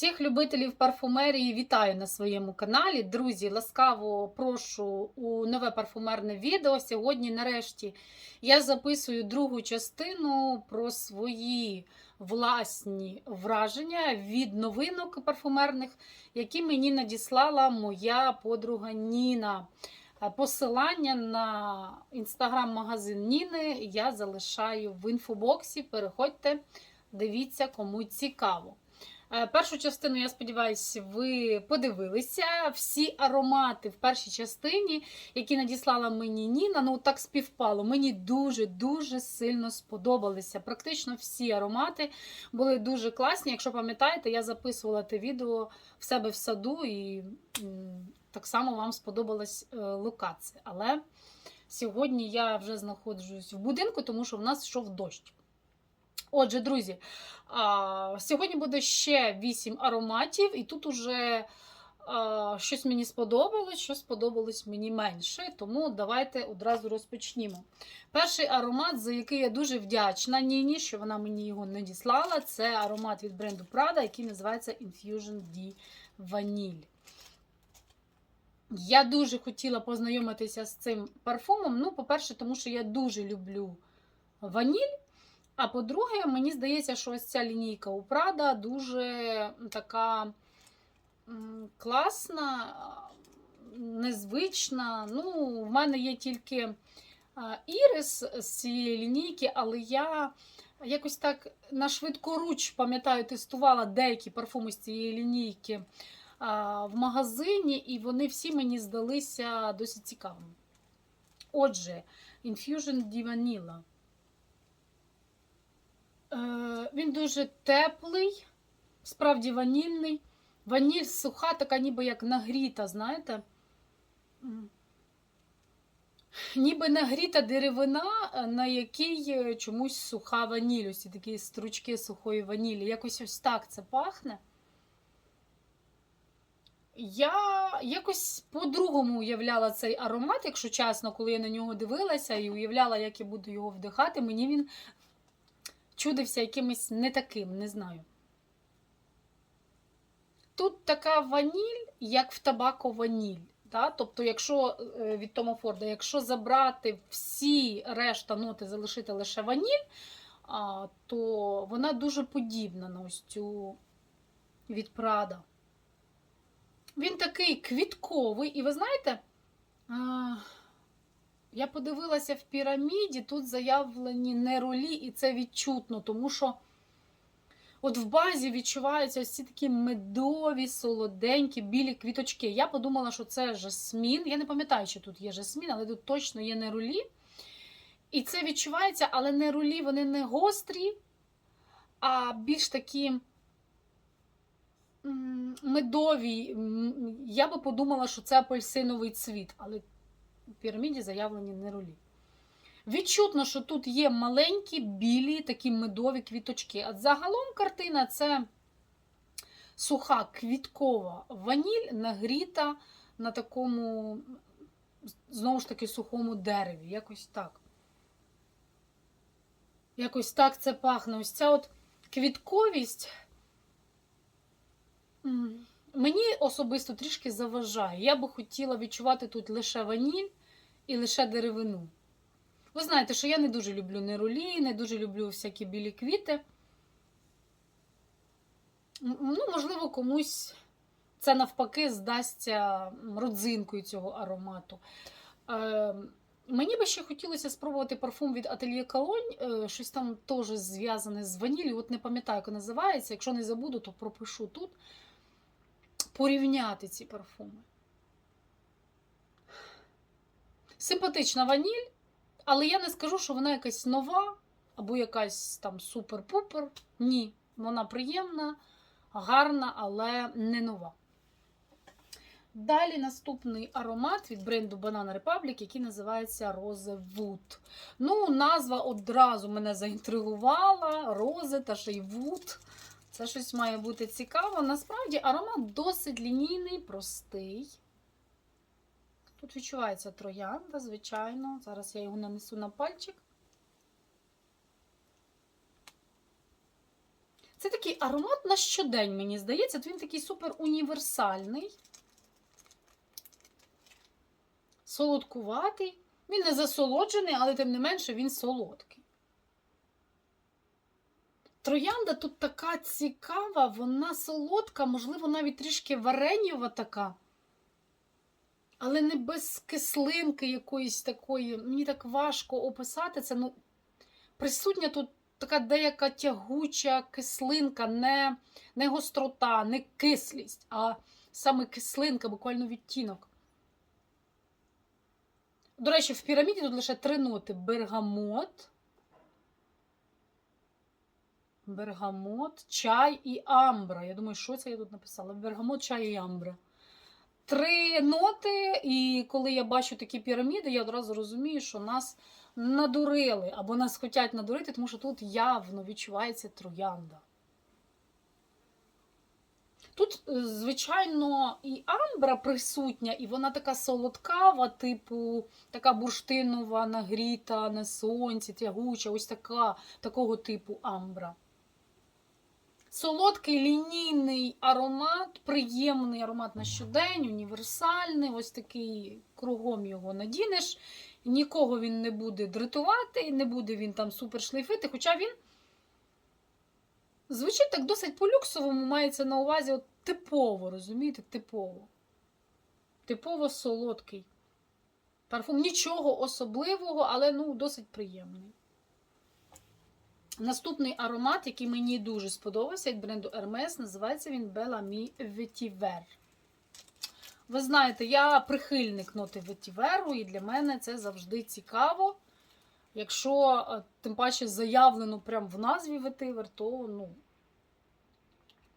Всіх любителів парфумерії вітаю на своєму каналі. Друзі, ласкаво прошу у нове парфумерне відео. Сьогодні, нарешті, я записую другу частину про свої власні враження від новинок парфумерних, які мені надіслала моя подруга Ніна. Е, Посилання на інстаграм-магазин Ніни я залишаю в інфобоксі. Переходьте, дивіться, кому цікаво. Е, Першу частину, я сподіваюся, ви подивилися. Всі аромати в першій частині, які надіслала мені Ніна, ну так співпало. Мені дуже-дуже сильно сподобалися. Практично всі аромати були дуже класні. Якщо пам'ятаєте, я записувала те відео в себе в саду, і так само вам сподобалась е, локація. Але сьогодні я вже знаходжусь в будинку, тому що в нас йшов дощ. Отже, друзі, сьогодні буде ще 8 ароматів, і тут уже щось мені сподобалось, що сподобалось мені менше. Тому давайте одразу розпочнімо. Перший аромат, за який я дуже вдячна Ніні, що вона мені його надіслала, це аромат від бренду Prada, який називається Infusion D Vanille. Я дуже хотіла познайомитися з цим парфумом. Ну, по-перше, тому що я дуже люблю ваніль. А по-друге, мені здається, що ось ця лінійка у Прада дуже така класна, незвична. Ну, в мене є тільки ірис з цієї лінійки, але я якось так на швидкоруч, пам'ятаю, тестувала деякі парфуми з цієї лінійки в магазині, і вони всі мені здалися досить цікавими. Отже, Infusion di Vanilla. Е, Він дуже теплий, справді ванільний. Ваніль суха, така ніби як нагріта, знаєте? Ніби нагріта деревина, е, на якій е, чомусь суха ваніль. Ось такі стручки сухої ванілі. Якось ось так це пахне. Я якось по-другому уявляла цей аромат, якщо чесно, коли я на нього дивилася і уявляла, як я буду його вдихати, мені він чудився якимось не таким, не знаю. Тут така ваніль, як в табако ваніль. Да? Тобто, якщо е, від Тома Форда, якщо забрати всі решта ноти, залишити лише ваніль, то вона дуже подібна на ось цю від Прада. Він такий квітковий, і ви знаєте, я подивилася в піраміді, тут заявлені неролі, і це відчутно, тому що от в базі відчуваються ці такі медові, солоденькі, білі квіточки. Я подумала, що це жасмін. Я не пам'ятаю, чи тут є жасмін, але тут точно є неролі. І це відчувається, але неролі вони не гострі, а більш такі медові. Я би подумала, що це апельсиновий цвіт, але піраміді заявлені неролі. Відчутно, що тут є маленькі білі такі медові квіточки. А загалом картина це суха квіткова ваніль, нагріта на такому, знову ж таки, сухому дереві. Якось так. Якось так це пахне. Ось ця от квітковість. Мені особисто трішки заважає. Я би хотіла відчувати тут лише ваніль і лише деревину. Ви знаєте, що я не дуже люблю неролі, не дуже люблю всякі білі квіти. Ну, можливо, комусь це навпаки здасться родзинкою цього аромату. Е, мені би ще хотілося спробувати парфум від Atelier Cologne, е, щось там теж зв'язане з ваніллю. От не пам'ятаю, як називається. Якщо не забуду, то пропишу тут. Порівняти ці парфуми. Симпатична ваніль, але я не скажу, що вона якась нова або якась там супер-пупер. Ні, вона приємна, гарна, але не нова. Далі наступний аромат від бренду Banana Republic, який називається Rose Wood. Ну, назва одразу мене заінтригувала. Рози та ще й Wood. Це щось має бути цікаво. Насправді аромат досить лінійний, простий. Тут відчувається троянда, звичайно. Зараз я його нанесу на пальчик. Це такий аромат на щодень, мені здається. Він такий супер універсальний. Солодкуватий. Він не засолоджений, але тим не менше він солодкий. Троянда тут така цікава, вона солодка, можливо, навіть трішки варенєва така. Але не без кислинки якоїсь такої. Мені так важко описати це. Ну, присутня тут така деяка тягуча кислинка, не, не гострота, не кислість, а саме кислинка, буквально відтінок. До речі, в піраміді тут лише три ноти: бергамот, бергамот, чай і амбра. Я думаю, що це я тут написала? Бергамот, чай і амбра. Три ноти, і коли я бачу такі піраміди, я одразу розумію, що нас надурили або нас хочуть надурити, тому що тут явно відчувається троянда. Тут, е, звичайно, і амбра присутня, і вона така солодкава, типу, така бурштинова, нагріта на сонці, тягуча, ось така, такого типу амбра. Солодкий лінійний аромат, приємний аромат на щодень, універсальний, ось такий кругом його надінеш. Нікого він не буде дратувати, не буде він там супер шлейфити, хоча він звучить так досить по-люксовому, мається на увазі от типово, розумієте, типово. Типово солодкий. Парфум нічого особливого, але ну, досить приємний. Наступний аромат, який мені дуже сподобався від бренду Hermes, називається він Bellamy Vetiver. Ви знаєте, я прихильник ноти ветіверу, і для мене це завжди цікаво. Якщо е, тим паче заявлено прямо в назві ветивер, то ну,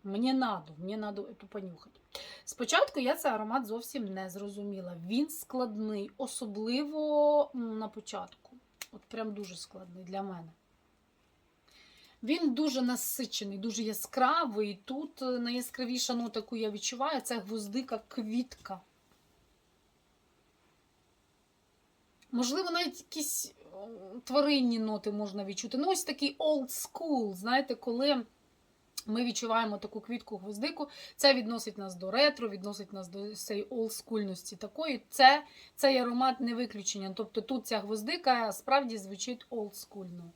мені надо, мені надо це понюхати. Спочатку я цей аромат зовсім не зрозуміла. Він складний, особливо на початку. От прям дуже складний для мене. Він дуже насичений, дуже яскравий. Тут е, найяскравіша нота, яку я відчуваю, це гвоздика квітка. Можливо, навіть якісь е, тваринні ноти можна відчути. Ну, ось такий old school, знаєте, коли ми відчуваємо таку квітку гвоздику, це відносить нас до ретро, відносить нас до цієї олдскульності такої. Це, Цей аромат не виключення. Тобто тут ця гвоздика справді звучить олдскульно.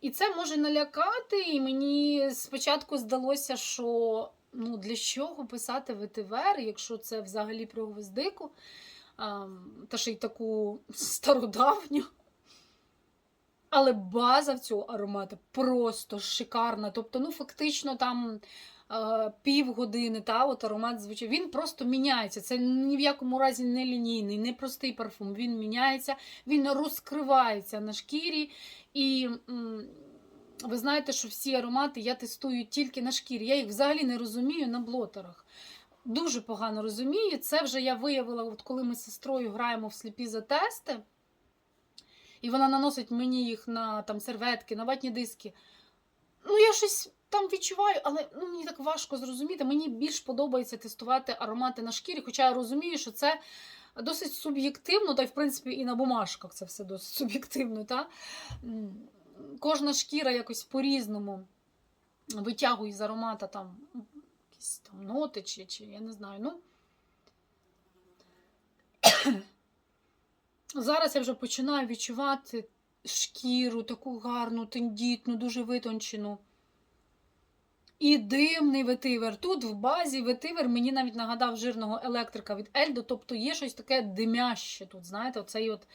І це може налякати, і мені спочатку здалося, що ну, для чого писати ВТВР, якщо це взагалі про гвоздику, та ще й таку стародавню. Але база в цього аромату просто шикарна. Тобто, ну, фактично, там півгодини та, от аромат звучить. Він просто міняється. Це ні в якому разі не лінійний, не простий парфум. Він міняється, він розкривається на шкірі. І ви знаєте, що всі аромати я тестую тільки на шкірі. Я їх взагалі не розумію на блотерах. Дуже погано розумію. Це вже я виявила, от коли ми з сестрою граємо в сліпі за тести, і вона наносить мені їх на там, серветки, на ватні диски. Ну, я щось там відчуваю, але ну, мені так важко зрозуміти. Мені більш подобається тестувати аромати на шкірі, хоча я розумію, що це досить суб'єктивно, та й в принципі і на бумажках це все досить суб'єктивно. Та? Кожна шкіра якось по-різному витягує з аромата там якісь там ноти, чи, чи я не знаю. ну. Зараз я вже починаю відчувати шкіру, таку гарну, тендітну, дуже витончену. І димний ветивер. Тут в базі ветивер мені навіть нагадав жирного електрика від Ельдо, тобто є щось таке димяще тут. Знаєте, оцей от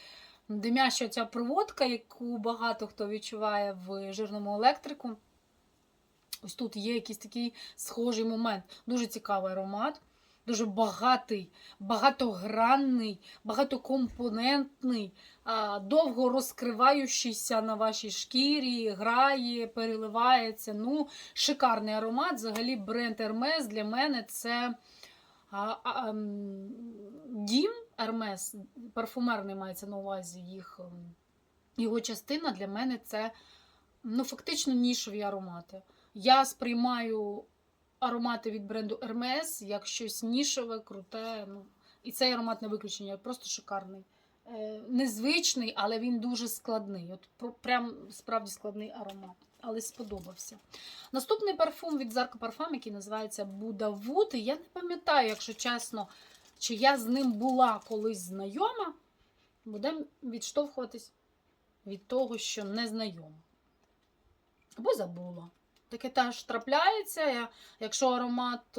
димяща ця проводка, яку багато хто відчуває в жирному електрику. Ось тут є якийсь такий схожий момент. Дуже цікавий аромат, дуже багатий, багатогранний, багатокомпонентний, довго розкриваючийся на вашій шкірі, грає, переливається. Ну, шикарний аромат. Взагалі, бренд Hermes для мене це а, а, м, дім Hermes, парфумерний мається на увазі їх. ем, Його частина для мене це ну, фактично нішові аромати. Я сприймаю аромати від бренду Hermes як щось нішове, круте. Ну, і цей аромат не виключення, просто шикарний. Е, незвичний, але він дуже складний. От прям справді складний аромат. Але сподобався. Наступний парфум від Parfum, який називається Wood. Я не пам'ятаю, якщо чесно, чи я з ним була колись знайома. Будемо відштовхуватись від того, що не знайома. Або забула. Таке теж трапляється. Якщо аромат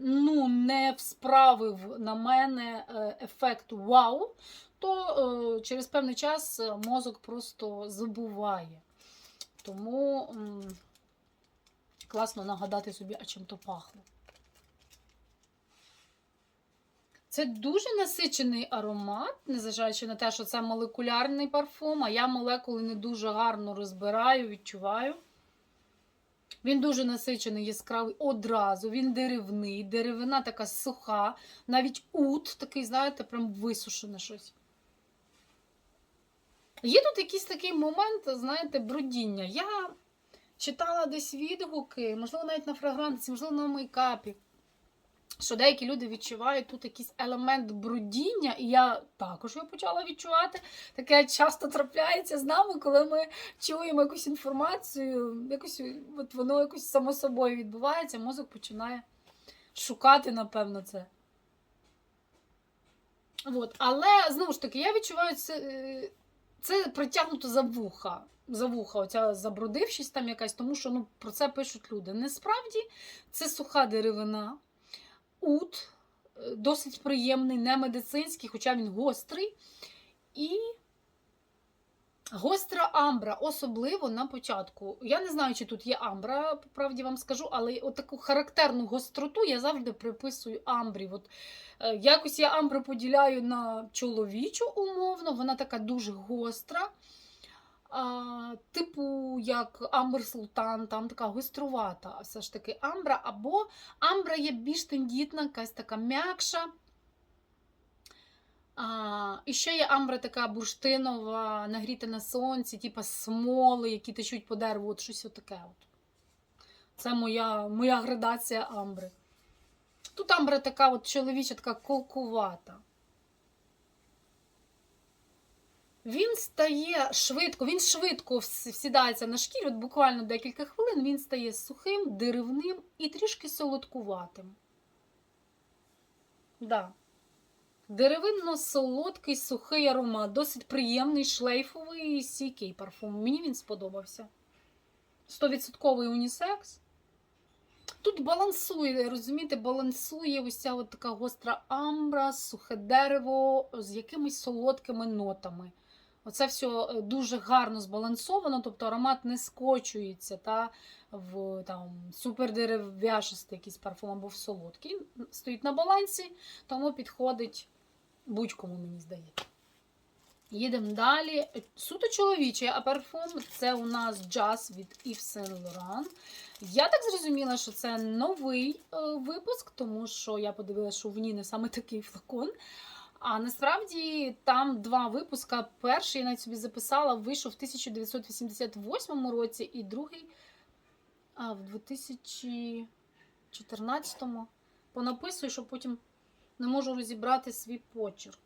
ну, не справив на мене е, ефект вау, то е, через певний час е, мозок просто забуває. Тому класно нагадати собі, а чим то пахло. Це дуже насичений аромат, незважаючи на те, що це молекулярний парфум, а я молекули не дуже гарно розбираю, відчуваю. Він дуже насичений, яскравий одразу, він деревний, деревина така суха, навіть ут такий, знаєте, прям висушене щось. Є тут якийсь такий момент, знаєте, брудіння. Я читала десь відгуки, можливо, навіть на фрагранці, можливо, на мейкапі, що деякі люди відчувають тут якийсь елемент брудіння, і я також його почала відчувати. Таке часто трапляється з нами, коли ми чуємо якусь інформацію, якось от воно якось само собою відбувається, мозок починає шукати, напевно, це. От. Але знову ж таки, я відчуваю це, е, це притягнуто за вуха. За вуха, оця забрудившість там якась, тому що ну, про це пишуть люди. Насправді це суха деревина, ут, е, досить приємний, не медицинський, хоча він гострий. І гостра амбра, особливо на початку. Я не знаю, чи тут є амбра, по правді вам скажу, але таку характерну гостроту я завжди приписую амбрі. От, е, якось я амбру поділяю на чоловічу умовно, вона така дуже гостра. А, типу, як Амбер Султан, там така гострувата, все ж таки амбра, або амбра є більш тендітна, якась така м'якша. А, і ще є амбра така бурштинова, нагріта на сонці, типу смоли, які течуть по дереву, от щось отаке. От. Це моя, моя градація амбри. Тут амбра така от чоловіча, така колкувата. Він стає швидко, він швидко всідається на шкіру, от буквально декілька хвилин він стає сухим, деревним і трішки солодкуватим. Да. Деревинно-солодкий сухий аромат, досить приємний, шлейфовий, стійкий парфум. Мені він сподобався. 100% унісекс. Тут балансує, розумієте, балансує ось от така гостра амбра, сухе дерево з якимись солодкими нотами. Оце все е, дуже гарно збалансовано, тобто аромат не скочується та в там, супердерев'яшистий якийсь парфум або в солодкий. Стоїть на балансі, тому підходить будь-кому, мені здається. Їдемо далі. Суто чоловічий, а парфум це у нас джаз від Yves Saint Laurent. Я так зрозуміла, що це новий е, випуск, тому що я подивилася, що в ній не саме такий флакон. А насправді там два випуска. Перший я навіть собі записала, вийшов в 1988 році, і другий а, в 2014-му. Понаписую, що потім не можу розібрати свій почерк.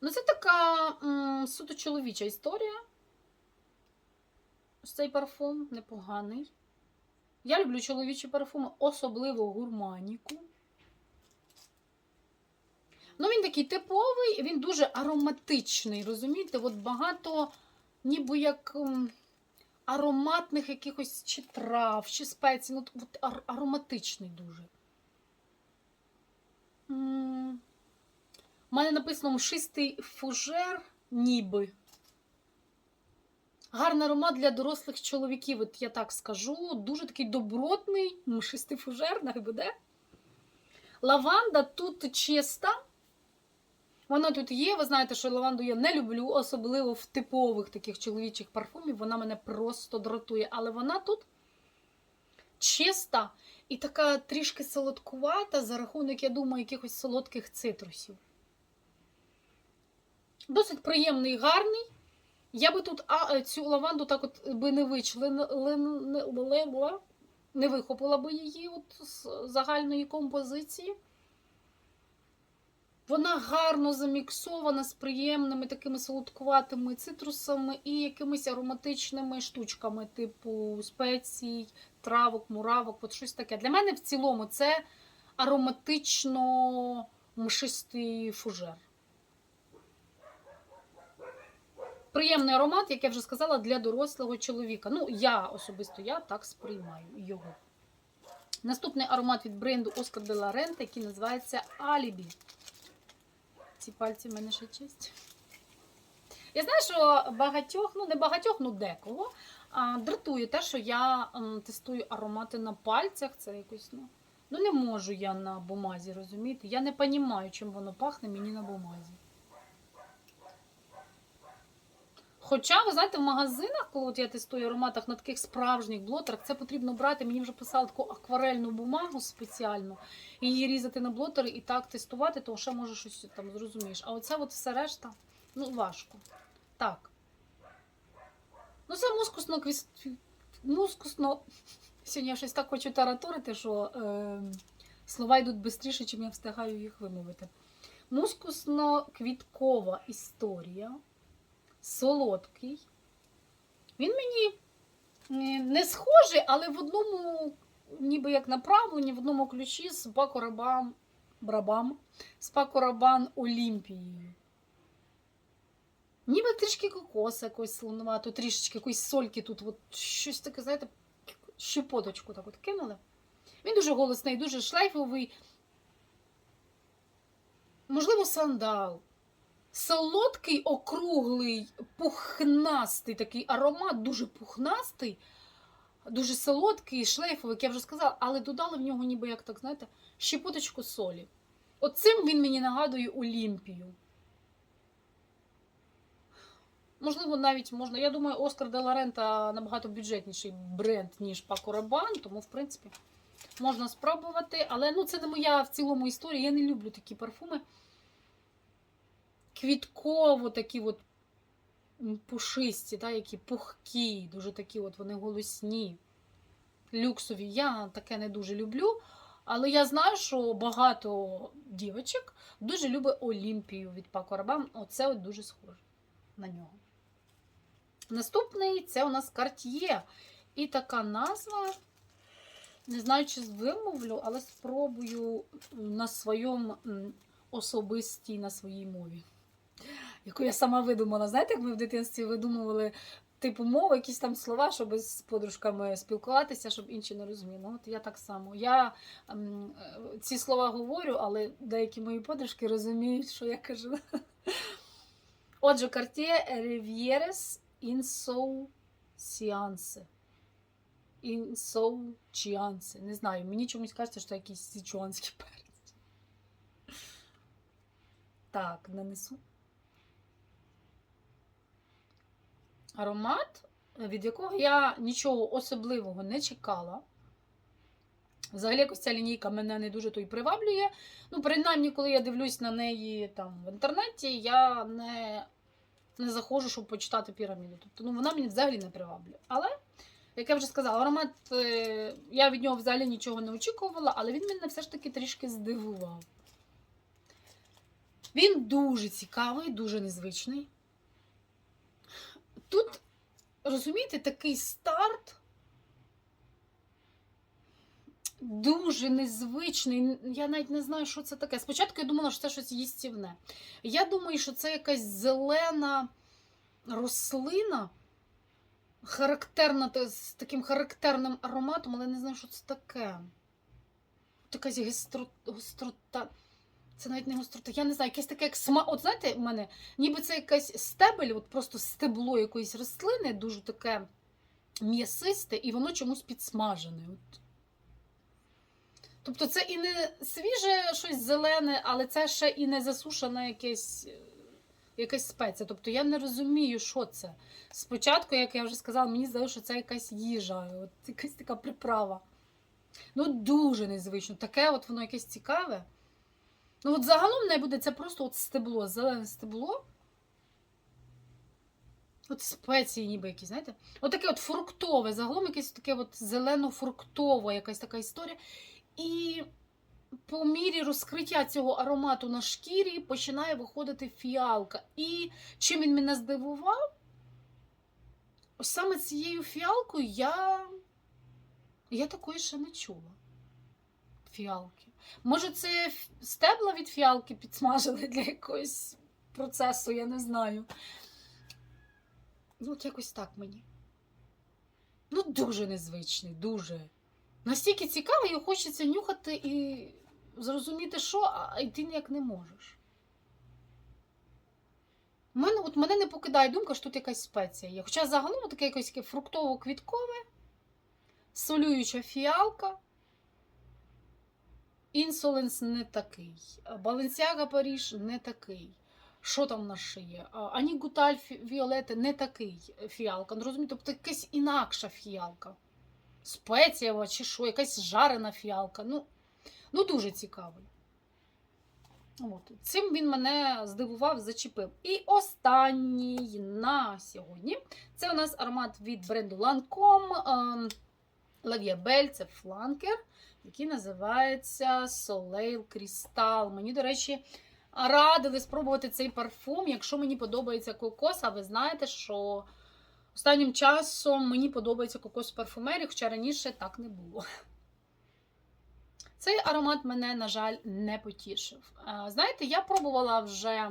Ну, це така м, суто чоловіча історія. Ось цей парфум непоганий. Я люблю чоловічі парфуми, особливо гурманіку. Ну, він такий типовий, він дуже ароматичний, розумієте? От багато, ніби як ароматних якихось чи трав, чи спецій. Ну, от ар- ароматичний дуже. У мене написано мшистий фужер, ніби. Гарний аромат для дорослих чоловіків, от я так скажу. Дуже такий добротний, мшистий фужер, нехай буде. Лаванда тут чиста. Вона тут є. Ви знаєте, що лаванду я не люблю, особливо в типових таких чоловічих парфумів. Вона мене просто дратує. Але вона тут чиста і така трішки солодкувата за рахунок, я думаю, якихось солодких цитрусів. Досить приємний гарний. Я би тут а, е, цю лаванду так от би не вичленила, не вихопила би її от з загальної композиції. Вона гарно заміксована з приємними такими солодкуватими цитрусами і якимись ароматичними штучками, типу спецій, травок, муравок, от щось таке. Для мене в цілому це ароматично мшистий фужер. Приємний аромат, як я вже сказала, для дорослого чоловіка. Ну, я особисто я так сприймаю його. Наступний аромат від бренду Oscar de la Renta, який називається Alibi. Ці пальці в мене ще чисть. Я знаю, що багатьох, ну не багатьох, ну декого, а, дратує те, що я м, тестую аромати на пальцях. Це якось, ну, ну не можу я на бумазі, розумієте? Я не розумію, чим воно пахне мені на бумазі. Хоча, ви знаєте, в магазинах, коли от я тестую ароматах на таких справжніх блотерах, це потрібно брати. Мені вже писали таку акварельну бумагу спеціальну, її різати на блотери і так тестувати, то ще може щось там зрозумієш. А оце от все решта, ну, важко. Так. Ну, це мускусно квіс... мускусно. Сьогодні я щось так хочу тараторити, що е... слова йдуть швидше, чим я встигаю їх вимовити. Мускусно-квіткова історія солодкий. Він мені не схожий, але в одному, ніби як направленні, в одному ключі з Пакорабам, Брабам, з Пакорабан Олімпією. Ніби трішки кокоса якось слонувато, трішечки якоїсь сольки тут, от щось таке, знаєте, щепоточку так от кинули. Він дуже голосний, дуже шлейфовий. Можливо, сандал. Солодкий, округлий, пухнастий такий аромат, дуже пухнастий, дуже солодкий, шлейфовий, як я вже сказала, але додали в нього ніби як так, знаєте, щепоточку солі. Оцим він мені нагадує Олімпію. Можливо, навіть можна. Я думаю, Оскар де ла набагато бюджетніший бренд, ніж Пако Рабан, тому, в принципі, можна спробувати. Але ну, це не моя в цілому історія. Я не люблю такі парфуми квітково такі от пушисті, да, які пухкі, дуже такі от вони голосні, люксові. Я таке не дуже люблю. Але я знаю, що багато дівочок дуже любить Олімпію від Пако Рабан. Оце от дуже схоже на нього. Наступний це у нас Cartier. І така назва. Не знаю, чи вимовлю, але спробую на своєму особистій, на своїй мові яку я сама видумала. Знаєте, як ми в дитинстві видумували типу мови, якісь там слова, щоб з подружками спілкуватися, щоб інші не розуміли. От я так само. Я ем, ці слова говорю, але деякі мої подружки розуміють, що я кажу. Отже, Cartier Rivieres Insouciance. Insouciance. Не знаю, мені чомусь кажеться, що якийсь січуанський перець. Так, нанесу. Аромат, від якого я нічого особливого не чекала. Взагалі, якось ця лінійка мене не дуже то й приваблює. Ну, принаймні, коли я дивлюсь на неї там в інтернеті, я не не заходжу, щоб почитати піраміду. Тобто ну, вона мені взагалі не приваблює. Але, як я вже сказала, аромат, е, я від нього взагалі нічого не очікувала, але він мене все ж таки трішки здивував. Він дуже цікавий, дуже незвичний. Тут, розумієте, такий старт дуже незвичний. Я навіть не знаю, що це таке. Спочатку я думала, що це щось їстівне. Я думаю, що це якась зелена рослина, характерна з таким характерним ароматом, але не знаю, що це таке. Якась гострота. Це навіть не гострота. Я не знаю, якесь таке як сма. От знаєте, в мене ніби це якась стебель, от просто стебло якоїсь рослини, дуже таке м'ясисте, і воно чомусь підсмажене. От. Тобто це і не свіже щось зелене, але це ще і не засушена якесь. Якась спеція. Тобто я не розумію, що це. Спочатку, як я вже сказала, мені здалося, що це якась їжа, от якась така приправа. Ну, дуже незвично. Таке от воно якесь цікаве. Ну, от загалом не буде це просто от стебло, зелене стебло. От спеції, ніби якісь, знаєте? От таке от фруктове, загалом якесь таке от зелено-фруктове, якась така історія. І по мірі розкриття цього аромату на шкірі починає виходити фіалка. І чим він мене здивував, саме цією фіалкою я, я такої ще не чула. Фіалки. Може, це стебла від фіалки підсмажили для якогось процесу, я не знаю. Ну, от якось так мені. Ну, дуже незвичний, дуже. Настільки цікавий, і хочеться нюхати і зрозуміти, що, а йти ніяк не можеш. Мене, от мене не покидає думка, що тут якась спеція є. Хоча загалом таке якесь фруктово-квіткове, солююча фіалка. Інсоленс не такий. Баленсіага Паріж не такий. Що там в нас ще є? Ані Гуталь Віолети не такий фіалка. Ну, розумієте, тобто якась інакша фіалка. Спецієва чи що, якась жарена фіалка. Ну, ну дуже цікавий. От. Цим він мене здивував, зачепив. І останній на сьогодні це у нас аромат від бренду Lancome ем, La це фланкер, який називається Soleil Crystal. Мені, до речі, радили спробувати цей парфум, якщо мені подобається кокос, а ви знаєте, що останнім часом мені подобається кокос в парфумерії, хоча раніше так не було. Цей аромат мене, на жаль, не потішив. Знаєте, я пробувала вже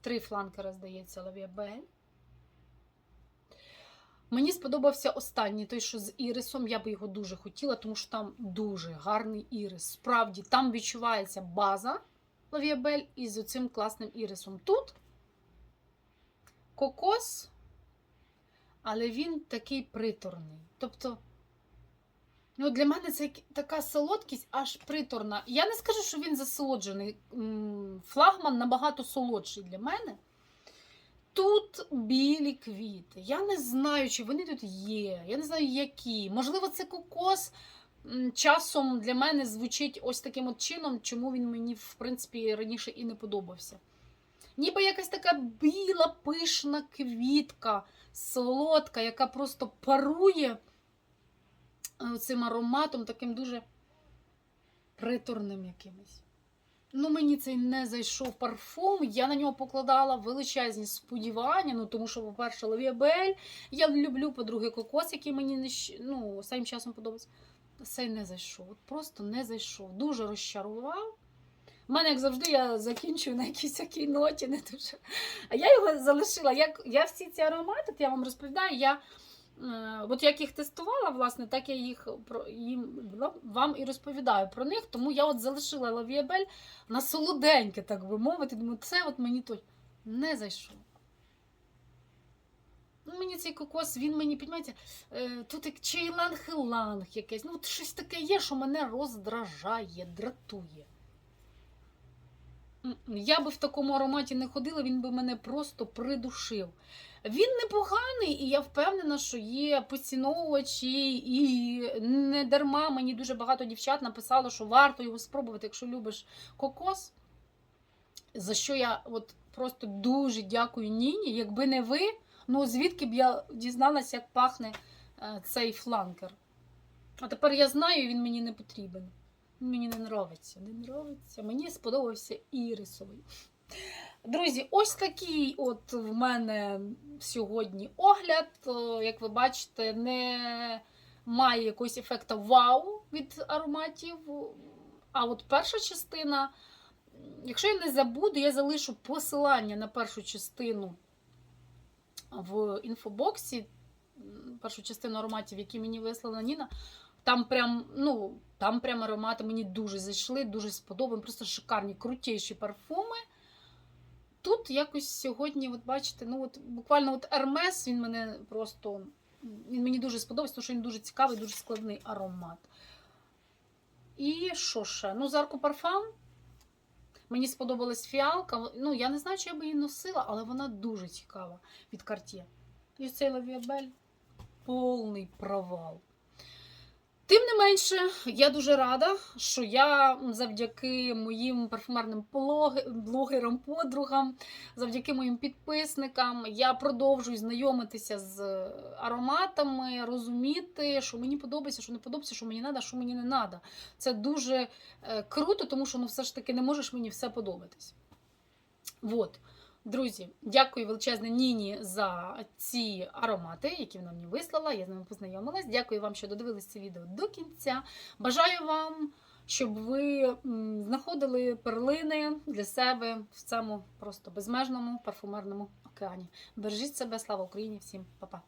три фланкера, здається, Belle. Мені сподобався останній, той, що з ірисом. Я би його дуже хотіла, тому що там дуже гарний ірис. Справді, там відчувається база Лавіабель із цим класним ірисом. Тут кокос, але він такий приторний. Тобто, ну, для мене це така солодкість аж приторна. Я не скажу, що він засолоджений. Флагман набагато солодший для мене. Тут білі квіти. Я не знаю, чи вони тут є. Я не знаю, які. Можливо, це кокос часом для мене звучить ось таким от чином, чому він мені, в принципі, раніше і не подобався. Ніби якась така біла, пишна квітка, солодка, яка просто парує е, цим ароматом, таким дуже приторним якимось. Ну, мені цей не зайшов парфум. Я на нього покладала величезні сподівання. Ну, тому що, по-перше, Лавіабель я люблю, по-друге, кокос, який мені не ну, останнім часом подобається. Цей не зайшов. От просто не зайшов. Дуже розчарував. У мене, як завжди, я закінчую на якійсь такій ноті, не дуже. А я його залишила. Як, я всі ці аромати, я вам розповідаю, я. Е, От як їх тестувала, власне, так я їх про їм вам і розповідаю про них. Тому я от залишила Лавіабель на солоденьке, так би мовити. Думаю, це от мені той не зайшов. Ну, мені цей кокос, він мені, підмаєте, тут як чейланг-ланг якесь. Ну, от щось таке є, що мене роздражає, дратує. Я би в такому ароматі не ходила, він би мене просто придушив. Він непоганий, і я впевнена, що є поціновувачі, і не дарма мені дуже багато дівчат написало, що варто його спробувати, якщо любиш кокос. За що я от просто дуже дякую Ніні. Якби не ви, ну звідки б я дізналася, як пахне е, цей фланкер. А тепер я знаю, він мені не потрібен. Мені не нравиться. Не нравиться. Мені сподобався ірисовий. Друзі, ось такий от в мене сьогодні огляд. Як ви бачите, не має якогось ефекту вау від ароматів. А от перша частина, якщо я не забуду, я залишу посилання на першу частину в інфобоксі. Першу частину ароматів, які мені вислала Ніна. Там прям, ну, там прям аромати мені дуже зайшли, дуже сподобані, просто шикарні, крутіші парфуми. Тут якось сьогодні, от бачите, ну от буквально от Hermes, він мене просто він мені дуже сподобався, тому що він дуже цікавий, дуже складний аромат. І що ще? Ну, Зарко Парфам. Мені сподобалась фіалка. Ну, я не знаю, чи я би її носила, але вона дуже цікава від Cartier. І цей Лавіабель повний провал. Тим не менше, я дуже рада, що я завдяки моїм парфумерним блогерам, подругам, завдяки моїм підписникам, я продовжую знайомитися з ароматами, розуміти, що мені подобається, що не подобається, що мені треба, що мені не треба. Це дуже е, круто, тому що ну, все ж таки не можеш мені все подобатись. Вот. Друзі, дякую величезне Ніні за ці аромати, які вона мені вислала. Я з ними познайомилась. Дякую вам, що додивились це відео до кінця. Бажаю вам, щоб ви знаходили перлини для себе в цьому просто безмежному парфумерному океані. Бережіть себе, слава Україні! Всім па-па!